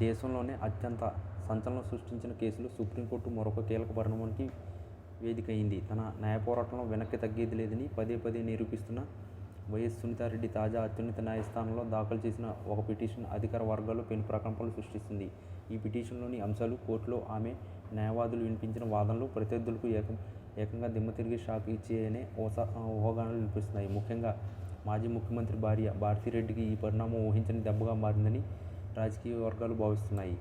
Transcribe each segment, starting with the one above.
దేశంలోనే అత్యంత సంచలనం సృష్టించిన కేసులో సుప్రీంకోర్టు మరొక కీలక పరిణామానికి అయింది తన న్యాయపోరాటంలో వెనక్కి తగ్గేది లేదని పదే పదే నిరూపిస్తున్న వైఎస్ సునీతారెడ్డి తాజా అత్యున్నత న్యాయస్థానంలో దాఖలు చేసిన ఒక పిటిషన్ అధికార వర్గాల్లో పెను ప్రకంపనలు సృష్టిస్తుంది. ఈ పిటిషన్లోని అంశాలు, కోర్టులో ఆమె న్యాయవాదులు వినిపించిన వాదనలు ప్రత్యర్థులకు ఏకం ఏకంగా దిమ్మతిరిగే షాక్ ఇచ్చేయనే ఊసా ఊహాగానాలు వినిపిస్తున్నాయి. ముఖ్యంగా మాజీ ముఖ్యమంత్రి భార్య భారతిరెడ్డికి ఈ పరిణామం ఊహించని దెబ్బగా మారిందని రాజకీయ వర్గాలు భావిస్తున్నాయి.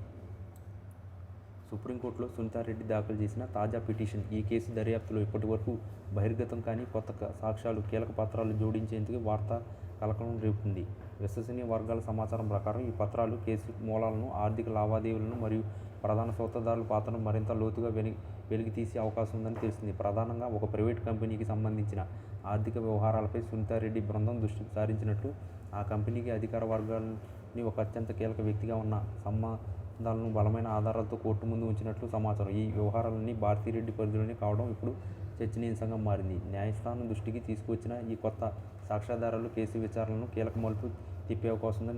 సుప్రీంకోర్టులో సునీతారెడ్డి దాఖలు చేసిన తాజా పిటిషన్ ఈ కేసు దర్యాప్తులో ఇప్పటివరకు బహిర్గతం కానీ కొత్త సాక్ష్యాలు, కీలక పత్రాలు జోడించేందుకు వార్తా కలకలం రేపుతుంది విశ్వసనీయ వర్గాల సమాచారం ప్రకారం ఈ పత్రాలు కేసు మూలాలను, ఆర్థిక లావాదేవీలను మరియు ప్రధాన సూత్రధారుల పాత్రను మరింత లోతుగా వెలి వెలికితీసే అవకాశం ఉందని తెలిసింది. ప్రధానంగా ఒక ప్రైవేట్ కంపెనీకి సంబంధించిన ఆర్థిక వ్యవహారాలపై సునీతారెడ్డి బృందం దృష్టి సారించినట్లు, ఆ కంపెనీకి అధికార వర్గాన్ని ఒక అత్యంత కీలక వ్యక్తిగా ఉన్న సంబంధాలను బలమైన ఆధారాలతో కోర్టు ముందు ఉంచినట్లు సమాచారం. ఈ వ్యవహారాలన్నీ భారతీరెడ్డి పరిధిలోనే కావడం ఇప్పుడు చర్చనీయాంశంగా మారింది. న్యాయస్థానం దృష్టికి తీసుకువచ్చిన ఈ కొత్త సాక్ష్యాధారాలు కేసు విచారణను కీలక మలుపు తిప్పే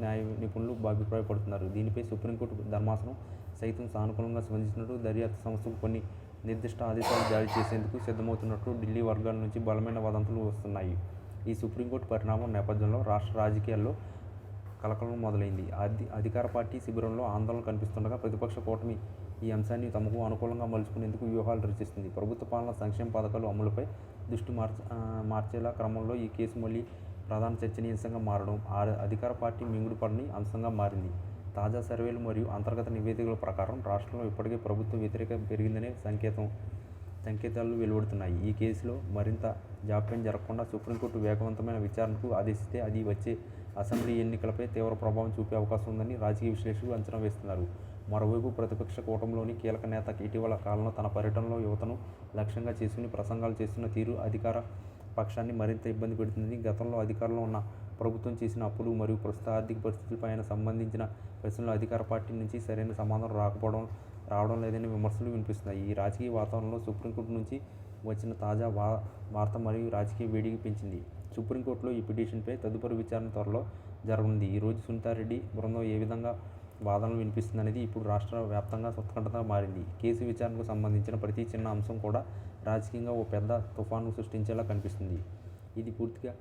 న్యాయ నిపుణులు అభిప్రాయపడుతున్నారు. దీనిపై సుప్రీంకోర్టు ధర్మాసనం సైతం సానుకూలంగా స్పందించినట్టు దర్యాప్తు సంస్థకు కొన్ని నిర్దిష్ట ఆదేశాలు జారీ చేసేందుకు సిద్ధమవుతున్నట్లు ఢిల్లీ వర్గాల నుంచి బలమైన వదంతులు వస్తున్నాయి. ఈ సుప్రీంకోర్టు పరిణామం నేపథ్యంలో రాష్ట్ర రాజకీయాల్లో కలకలం మొదలైంది. అధి అధికార పార్టీ శిబిరంలో ఆందోళన కనిపిస్తుండగా, ప్రతిపక్ష కూటమి ఈ అంశాన్ని తమకు అనుకూలంగా మలుచుకునేందుకు వ్యూహాలు రచిస్తుంది ప్రభుత్వ పాలన, సంక్షేమ పథకాలు అమలుపై దృష్టి మార్చ మార్చేలా క్రమంలో ఈ కేసు మళ్ళీ ప్రధాన చర్చనీయాంశంగా మారడం ఆ అధికార పార్టీ మింగుడుపడని అంశంగా మారింది. తాజా సర్వేలు మరియు అంతర్గత నివేదికల ప్రకారం రాష్ట్రంలో ఇప్పటికే ప్రభుత్వ వ్యతిరేకత పెరిగిందనే సంకేతం సంకేతాలు వెలువడుతున్నాయి. ఈ కేసులో మరింత జాప్యం జరగకుండా సుప్రీంకోర్టు వేగవంతమైన విచారణకు ఆదేశిస్తే అది వచ్చే అసెంబ్లీ ఎన్నికలపై తీవ్ర ప్రభావం చూపే అవకాశం ఉందని రాజకీయ విశ్లేషకులు అంచనా వేస్తున్నారు. మరోవైపు ప్రతిపక్ష కూటమిలోని కీలక నేత ఇటీవల కాలంలో తన పర్యటనలో యువతను లక్ష్యంగా చేసుకుని ప్రసంగాలు చేస్తున్న తీరు అధికార పక్షాన్ని మరింత ఇబ్బంది పెడుతుందని, గతంలో అధికారంలో ఉన్న ప్రభుత్వం చేసిన అప్పులు మరియు ప్రస్తుత ఆర్థిక పరిస్థితులపై సంబంధించిన ప్రశ్నలు అధికార పార్టీ నుంచి సరైన సమాధానం రాకపోవడం రావడం లేదనే విమర్శలు వినిపిస్తున్నాయి. ఈ రాజకీయ వాతావరణంలో సుప్రీంకోర్టు నుంచి వచ్చిన తాజా వా వార్త మరియు రాజకీయ వేడికి పెంచింది. సుప్రీంకోర్టులో ఈ పిటిషన్పై తదుపరి విచారణ త్వరలో జరగనుంది. ఈ రోజు సునీతారెడ్డి బృందం ఏ విధంగా వాదనలు వినిపిస్తుందనేది ఇప్పుడు రాష్ట్ర వ్యాప్తంగా ఉత్కంఠగా మారింది. కేసు విచారణకు సంబంధించిన ప్రతి చిన్న అంశం కూడా రాజకీయంగా ఓ పెద్ద తుఫాను సృష్టించేలా కనిపిస్తుంది. ఇది పూర్తిగా